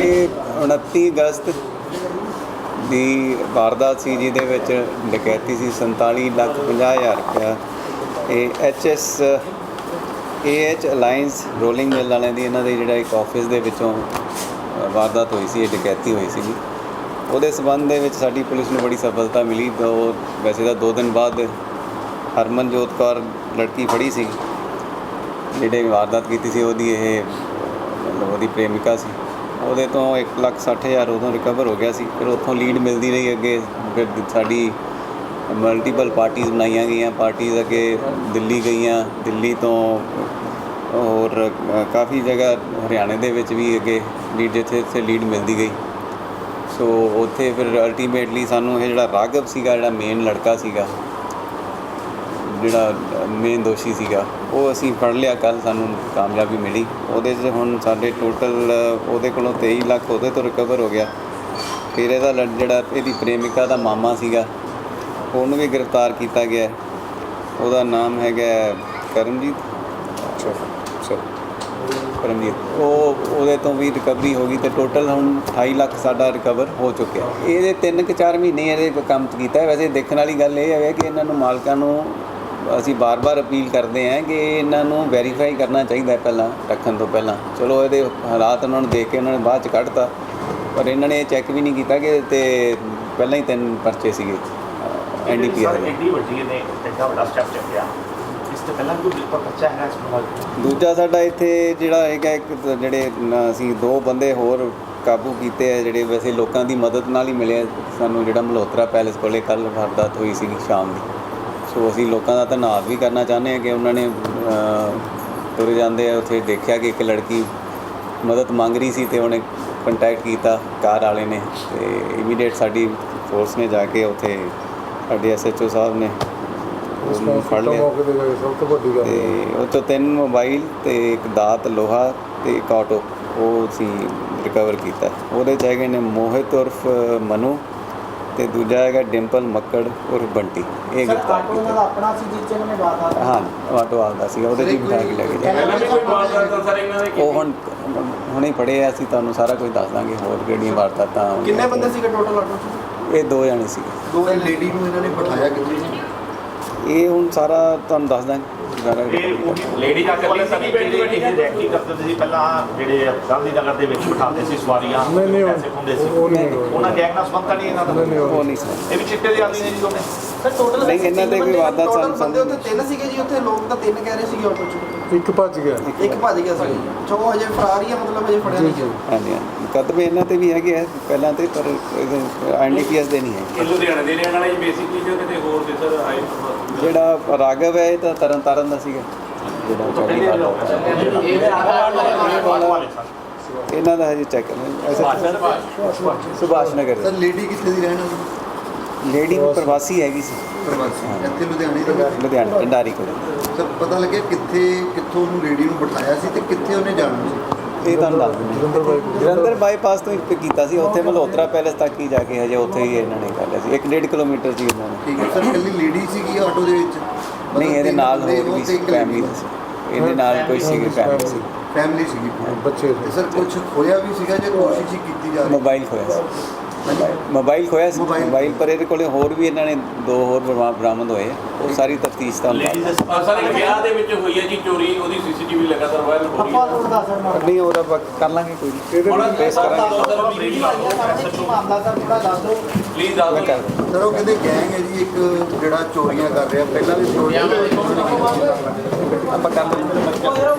ਇਹ 29 ਅਗਸਤ ਦੀ ਵਾਰਦਾਤ ਸੀ, ਜਿਹਦੇ ਵਿੱਚ ਡਕੈਤੀ ਸੀ 47 ਲੱਖ 50 ਹਜ਼ਾਰ ਰੁਪਇਆ। ਇਹ H S A H alliance rolling mill ਵਾਲਿਆਂ ਦੀ ਇਹਨਾਂ ਦੇ ਜਿਹੜਾ ਇੱਕ ਆਫਿਸ ਦੇ ਵਿੱਚੋਂ ਵਾਰਦਾਤ ਹੋਈ ਸੀ, ਇਹ ਡਕੈਤੀ ਹੋਈ ਸੀਗੀ। ਉਹਦੇ ਸਬੰਧ ਦੇ ਵਿੱਚ ਸਾਡੀ ਪੁਲਿਸ ਨੂੰ ਬੜੀ ਸਫਲਤਾ ਮਿਲੀ। ਤਾਂ ਉਹ ਵੈਸੇ ਤਾਂ 2 ਦਿਨ ਬਾਅਦ ਹਰਮਨਜੋਤ ਕੌਰ ਲੜਕੀ ਫੜੀ ਸੀ। ਜਿਹੜੇ ਵਾਰਦਾਤ ਕੀਤੀ ਸੀ, ਉਹਦੀ ਇਹ ਮਤਲਬ ਉਹਦੀ ਪ੍ਰੇਮਿਕਾ ਸੀ। ਉਹਦੇ ਤੋਂ 160000 ਉਦੋਂ ਰਿਕਵਰ ਹੋ ਗਿਆ ਸੀ, ਫਿਰ ਉੱਥੋਂ ਲੀਡ ਮਿਲਦੀ ਰਹੀ ਅੱਗੇ, ਫਿਰ ਸਾਡੀ ਮਲਟੀਪਲ ਪਾਰਟੀਆਂ ਬਣਾਈਆਂ ਗਈਆਂ ਪਾਰਟੀਆਂ ਅੱਗੇ ਦਿੱਲੀ ਗਈਆਂ, ਦਿੱਲੀ ਤੋਂ ਹੋਰ ਕਾਫੀ ਜਗ੍ਹਾ ਹਰਿਆਣੇ ਦੇ ਵਿੱਚ ਵੀ ਅੱਗੇ ਲੀਡ ਜਿੱਥੇ ਜਿੱਥੇ ਲੀਡ ਮਿਲਦੀ ਗਈ। ਸੋ ਉੱਥੇ ਫਿਰ ਅਲਟੀਮੇਟਲੀ ਸਾਨੂੰ ਇਹ ਜਿਹੜਾ ਰਾਘਵ ਸੀਗਾ, ਜਿਹੜਾ ਮੇਨ ਲੜਕਾ ਸੀਗਾ ਜਿਹੜਾ ਮੇਨ ਦੋਸ਼ੀ ਸੀਗਾ ਉਹ ਅਸੀਂ ਫੜ ਲਿਆ ਕੱਲ ਸਾਨੂੰ ਕਾਮਯਾਬੀ ਮਿਲੀ। ਉਹਦੇ 'ਚ ਹੁਣ ਸਾਡੇ ਟੋਟਲ ਉਹਦੇ ਕੋਲੋਂ 23 ਲੱਖ ਉਹਦੇ ਤੋਂ ਰਿਕਵਰ ਹੋ ਗਿਆ। ਫਿਰ ਇਹਦਾ ਲੜ- ਜਿਹੜਾ ਇਹਦੀ ਪ੍ਰੇਮਿਕਾ ਦਾ ਮਾਮਾ ਸੀਗਾ ਉਹਨੂੰ ਵੀ ਗ੍ਰਿਫਤਾਰ ਕੀਤਾ ਗਿਆ। ਉਹਦਾ ਨਾਮ ਹੈਗਾ ਕਰਮਜੀਤ। ਕਰਮਜੀਤ ਉਹ ਉਹਦੇ ਤੋਂ ਵੀ ਰਿਕਵਰੀ ਹੋ ਗਈ ਤੇ ਟੋਟਲ ਹੁਣ 28 ਲੱਖ ਸਾਡਾ ਰਿਕਵਰ ਹੋ ਚੁੱਕਿਆ। ਇਹਦੇ 3 ਕਿ 4 ਮਹੀਨੇ ਇਹਦੇ ਕੰਮ ਕੀਤਾ। ਵੈਸੇ ਦੇਖਣ ਵਾਲੀ ਗੱਲ ਇਹ ਹੈ ਕਿ ਇਹਨਾਂ ਨੂੰ ਮਾਲਕਾਂ ਨੂੰ ਅਸੀਂ ਬਾਰ-ਬਾਰ ਅਪੀਲ ਕਰਦੇ ਹਾਂ ਕਿ ਇਹਨਾਂ ਨੂੰ ਵੈਰੀਫਾਈ ਕਰਨਾ ਚਾਹੀਦਾ ਹੈ ਪਹਿਲਾਂ ਰੱਖਣ ਤੋਂ ਪਹਿਲਾਂ। ਚਲੋ ਇਹਦੇ ਹਾਲਾਤ ਉਹਨਾਂ ਨੂੰ ਦੇਖ ਕੇ ਉਹਨਾਂ ਨੇ ਬਾਅਦ ਚ ਕੱਢਤਾ ਪਰ ਇਹਨਾਂ ਨੇ ਚੈੱਕ ਵੀ ਨਹੀਂ ਕੀਤਾ ਕਿ ਤੇ ਪਹਿਲਾਂ ਹੀ ਤਿੰਨ ਪਰਚੇ ਸੀਗੇ ਐਨਡੀਪੀਆਰ ਸਰ ਐਡੀ ਵੱਡੀ ਨੇ ਇੰਨਾ ਵੱਡਾ ਸਟੈਪ ਚੱਕਿਆ ਇਸ ਤੋਂ ਪਹਿਲਾਂ ਕੋਈ ਬਿਲਕੁਲ ਬੱਚਾ ਹੈਗਾ ਇਸ ਨੂੰ ਦੂਜਾ ਸਾਡਾ ਇੱਥੇ ਜਿਹੜਾ ਹੈਗਾ ਇੱਕ ਜਿਹੜੇ ਅਸੀਂ ਦੋ ਬੰਦੇ ਹੋਰ ਕਾਬੂ ਕੀਤੇ ਆ ਜਿਹੜੇ ਵੈਸੇ ਲੋਕਾਂ ਦੀ ਮਦਦ ਨਾਲ ਹੀ ਮਿਲੇ ਸਾਨੂੰ ਜਿਹੜਾ ਮਲਹੋਤਰਾ ਪੈਲੇਸ ਕੋਲੇ ਕੱਲ ਵਾਰਦਾਤ ਹੋਈ ਸੀਗੀ ਸ਼ਾਮ ਦੀ। ਸੋ ਅਸੀਂ ਲੋਕਾਂ ਦਾ ਧੰਨਵਾਦ ਵੀ ਕਰਨਾ ਚਾਹੁੰਦੇ ਹਾਂ ਕਿ ਉਹਨਾਂ ਨੇ ਤੁਰੇ ਜਾਂਦੇ ਆ ਉੱਥੇ ਦੇਖਿਆ ਕਿ ਇੱਕ ਲੜਕੀ ਮਦਦ ਮੰਗ ਰਹੀ ਸੀ ਤੇ ਉਹਨੇ ਕੰਟੈਕਟ ਕੀਤਾ ਕਾਰ ਵਾਲੇ ਨੇ ਤੇ ਇਮੀਡੀਏਟ ਸਾਡੀ ਫੋਰਸ ਨੇ ਜਾ ਕੇ ਉੱਥੇ ਸਾਡੇ ਐਸਐਚਓ ਸਾਹਿਬ ਨੇ ਉਹਨੂੰ ਫੜ ਲਿਆ। ਸਭ ਤੋਂ ਵੱਡੀ ਗੱਲ ਤੇ ਉਹ ਤੋਂ ਤਿੰਨ ਮੋਬਾਈਲ ਤੇ ਇੱਕ ਦਾਤ ਲੋਹਾ ਤੇ ਇੱਕ ਆਟੋ ਉਹ ਅਸੀਂ ਰਿਕਵਰ ਕੀਤਾ। ਉਹਦੇ ਚ ਹੈਗੇ ਨੇ ਮੋਹਿਤ ਉਰਫ ਮਨੂ ਤੇ ਦੂਜਾ ਹੈਗਾ ਡਿੰਪਲ ਮੱਕੜ ਉਰਫ ਬੰਟੀ। ਇਹ ਗ੍ਰਿਫਤਾਰ ਉਹਨਾਂ ਦਾ ਕੀਤਾ ਆਪਣਾ ਸੀ ਜਿਸ ਚ ਇਹਨਾਂ ਨੇ ਬਾਤ ਆ ਹਾਂ ਆਟੋ ਆਲਦਾ ਸੀਗਾ ਉਹਦੇ ਚ ਹੀ ਬਿਠਾ ਕੇ ਲੈ ਕੇ ਗਏ ਪਹਿਲਾਂ ਵੀ ਕੋਈ ਵਾਰਦਾਤ ਸਰ ਇਹਨਾਂ ਦੇ ਉਹ ਹੁਣ ਹੁਣੇ ਫੜੇ ਆ ਅਸੀਂ ਤੁਹਾਨੂੰ ਸਾਰਾ ਕੁਝ ਦੱਸ ਦਾਂਗੇ ਹੋਰ ਕਿਹੜੀਆਂ ਵਾਰਦਾਤਾਂ ਹੋਈਆਂ। ਕਿੰਨੇ ਬੰਦੇ ਸੀਗੇ ਟੋਟਲ ਆਟੋ ਚ? ਇਹ ਦੋ ਜਣੇ ਸੀਗੇ। ਦੋ ਲੇਡੀ ਨੂੰ ਇਹਨਾਂ ਨੇ ਬਿਠਾਇਆ ਕਿੱਥੇ? ਸੀ ਇਹ ਹੁਣ ਸਾਰਾ ਤੁਹਾਨੂੰ ਦੱਸ ਦਾਂਗੇ। ਸਾਰਾ ਇਹ ਉਹੀ ਲੇਡੀ ਦਾ ਕੀ ਕਰਦੇ ਸੀ ਪਹਿਲਾਂ ਜਿਹੜੇ ਗਾਂਧੀ ਨਗਰ ਦੇ ਵਿੱਚ ਬਿਠਾਉਂਦੇ ਸੀ ਸਵਾਰੀਆਂ ਨਹੀਂ, ਨਹੀਂ, ਉਹ- ਪੈਸੇ ਖੁੰਦੇ ਸੀ। ਉਹ ਨਹੀਂ ਹੋਇਆ। ਉਹਨਾਂ ਗੈਂਗ ਨਾਲ ਸੰਬੰਧ ਤਾਂ ਨਹੀਂ ਇਹਨਾਂ ਦਾ? ਨਹੀਂ, ਉਹ ਨਹੀਂ ਇਹ ਵੀ ਚਿੱਟੇ ਦੇ ਆਦੀ ਨੇ ਜੀ ਦੋਨੇ। ਸਰ ਟੋਟਲ ਨਹੀਂ, ਇਹਨਾਂ ਤੇ ਕੋਈ ਟੋਟਲ ਸਾਨੂੰ ਬੰਦੇ ਉੱਥੇ ਸਮਝ ਤਿੰਨ ਸੀਗੇ ਜੀ ਉੱਥੇ ਲੋਕ ਤਾਂ ਤਿੰਨ ਕਹਿ ਰਹੇ ਸੀਗੇ ਆਟੋ ਚ ਇੱਕ ਭੱਜ ਗਿਆ। ਇੱਕ ਭੱਜ ਗਿਆ ਸੀ ਜੋ ਹਜੇ ਫਰਾਰ ਆ ਮਤਲਬ ਹਜੇ ਫੜਿਆ ਨਹੀਂ। ਗਿਆ ਹਾਂਜੀ ਹਾਂਜੀ। ਮੁਕੱਦਮੇ ਇਹਨਾਂ ਤੇ ਵੀ ਹੈਗੇ ਆ ਪਹਿਲਾਂ ਤੇ ਪਰ ਐਨਡੀਪੀਐਸ ਦੇ ਨਹੀਂ ਹੈ ਇਹ ਲੁਧਿਆਣੇ ਦੇ ਰਹਿਣ ਵਾਲੇ ਬੇਸਿਕਲੀ ਜੋ ਕਿਤੇ ਹੋਰ ਦੇ ਸਰ ਆਏ। ਜਿਹੜਾ ਰਾਘਵ ਹੈ ਇਹ ਤਾਂ ਤਰਨ ਤਾਰਨ ਦਾ ਸੀਗਾ। ਇਹਨਾਂ ਦਾ ਹਜੇ check Subhash Nagar sir lady ਕਿੱਥੇ ਦੀ ਰਹਿਣ ਵਾਲੀ? ਲੇਡੀ ਪ੍ਰਵਾਸੀ ਹੈਗੀ ਸੀ। ਪ੍ਰਵਾਸੀ। ਇੱਥੇ ਲੁਧਿਆਣੇ ਦੀ ਲੁਧਿਆਣਾ ਢੰਡਾਰੀ ਕੋਲ। ਸਰ ਪਤਾ ਲੱਗਿਆ ਕਿੱਥੇ ਕਿੱਥੋਂ ਉਹਨੂੰ ਲੇਡੀ ਨੂੰ ਬਿਠਾਇਆ ਸੀ ਤੇ ਕਿੱਥੇ ਉਹਨੇ ਜਾਣਾ ਸੀ? ਇਹ ਤੁਹਾਨੂੰ ਦੱਸ ਦਿੰਦੇ ਜਲੰਧਰ ਬਾਈ ਜਲੰਧਰ ਬਾਈਪਾਸ ਤੋਂ ਇੱਕ ਕੀਤਾ ਸੀ। ਉੱਥੇ ਮਲਹੋਤਰਾ ਪੈਲੇਸ ਤੱਕ ਹੀ ਜਾ ਕੇ ਹਜੇ ਉੱਥੇ ਹੀ ਇਹਨਾਂ ਨੇ ਕਰ ਲਿਆ ਸੀ। 1.5 ਕਿਲੋਮੀਟਰ ਸੀ ਇਹਨਾਂ ਨੇ। ਠੀਕ ਹੈ। ਸਰ ਕੱਲੀ ਲੇਡੀ ਸੀਗੀ ਆਟੋ ਦੇ ਵਿੱਚ? ਨਹੀਂ ਇਹਦੇ ਨਾਲ ਹੋਰ ਵੀ ਸੀ। ਫੈਮਿਲੀ ਇਹਦੇ ਨਾਲ ਕੋਈ ਸੀ ਫੈਮਿਲੀ ਸੀ। ਫੈਮਿਲੀ ਸੀਗੀ। ਬੱਚੇ ਤੇ ਸਰ ਕੁਝ ਹੋਇਆ ਵੀ ਸੀਗਾ ਜੇ ਕੋਸ਼ਿਸ਼ ਹੀ ਕੀਤੀ ਜਾ ਰਹੀ? ਮੋਬਾਈਲ ਖੋਇਆ ਸੀ। ਮੋਬਾਈਲ ਖੋਇਆ ਸੀ। ਮੋਬਾਈਲ। ਮੋਬਾਈਲ ਪਰ ਇਹਦੇ ਕੋਲੇ ਹੋਰ ਵੀ ਇਹਨਾਂ ਨੇ ਦੋ ਹੋਰ ਬਰਾ- ਬਰਾਮਦ ਹੋਏ। ਉਹ ਸਾਰੀ ਤਫਤੀਸ਼ ਤਾਂ ਲੇਡੀਜ਼ ਦੇ ਸਰ ਵਿਆਹ ਦੇ ਵਿੱਚ ਹੋਈ ਹੈ ਜੀ ਚੋਰੀ ਉਹਦੀ ਸੀਸੀਟੀਵੀ ਲਗਾਤਾਰ ਵਾਇਰਲ ਹੋ ਰਹੀ ਆਪਾਂ ਹੈ ਨਹੀਂ ਉਹਦਾ ਆਪਾਂ ਕਰ ਲਾਂਗੇ ਕੋਈ ਨਹੀਂ। ਇਹਦੇ ਹੁਣ ਫੇਸ ਕਰਾਂਗੇ। ਸਰ ਬਰੀਫ ਲਾ ਦਿਓ ਮਾਮਲਾ ਸਰ ਥੋੜਾ ਦੱਸ ਦਿਓ। ਪਲੀਜ਼ ਦੱਸ ਮੈਂ ਦਿਓ। ਕਰ। ਸਰ ਉਹ ਕਹਿੰਦੇ ਗੈਂਗ ਹੈ ਜੀ ਇੱਕ ਜਿਹੜਾ ਚੋਰੀਆਂ ਕਰ ਰਿਹਾ। ਪਹਿਲਾਂ ਵੀ ਚੋਰੀਆਂ ਆਪਾਂ ਕਰ ਲਾਂਗੇ।